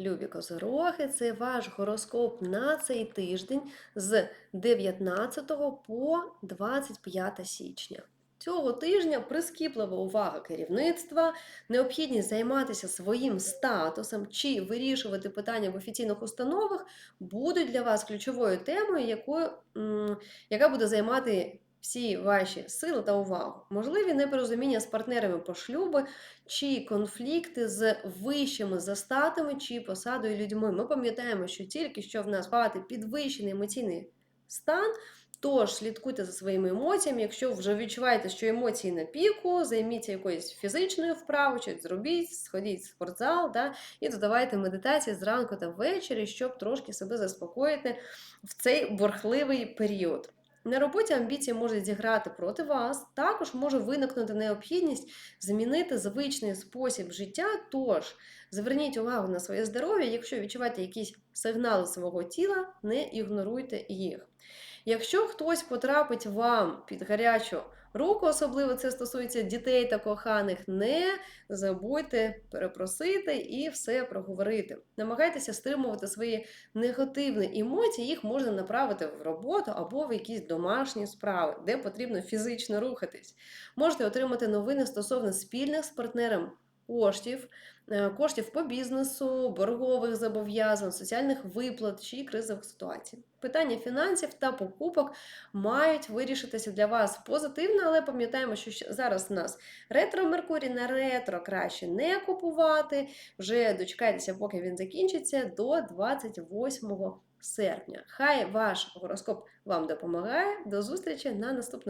Любі козороги, це ваш гороскоп на цей тиждень з 19 по 25 січня. Цього тижня прискіплива увага керівництва, необхідність займатися своїм статусом чи вирішувати питання в офіційних установах будуть для вас ключовою темою, якою, яка буде займати всі ваші сили та увагу. Можливі непорозуміння з партнерами по шлюбу, чи конфлікти з вищими застатами чи посадою людьми. Ми пам'ятаємо, що тільки що в нас багато підвищений емоційний стан. Тож слідкуйте за своїми емоціями. Якщо вже відчуваєте, що емоції на піку, займіться якоюсь фізичною вправою, чи зробіть, сходіть в спортзал, да, і додавайте медитації зранку та ввечері, щоб трошки себе заспокоїти в цей борхливий період. На роботі амбіції можуть зіграти проти вас, також може виникнути необхідність змінити звичний спосіб життя. Тож зверніть увагу на своє здоров'я, якщо відчуваєте якісь сигнали свого тіла, не ігноруйте їх. Якщо хтось потрапить вам під гарячу руку, особливо це стосується дітей та коханих, не забудьте перепросити і все проговорити. Намагайтеся стримувати свої негативні емоції, їх можна направити в роботу або в якісь домашні справи, де потрібно фізично рухатись. Можете отримати новини стосовно спільних з партнером коштів, е, коштів по бізнесу, боргових зобов'язань, соціальних виплат чи кризових ситуацій. Питання фінансів та покупок мають вирішитися для вас позитивно, але пам'ятаємо, що зараз у нас ретро Меркурій на ретро краще не купувати. Вже дочекайтеся, поки він закінчиться до 28 серпня. Хай ваш гороскоп вам допомагає. До зустрічі на наступному.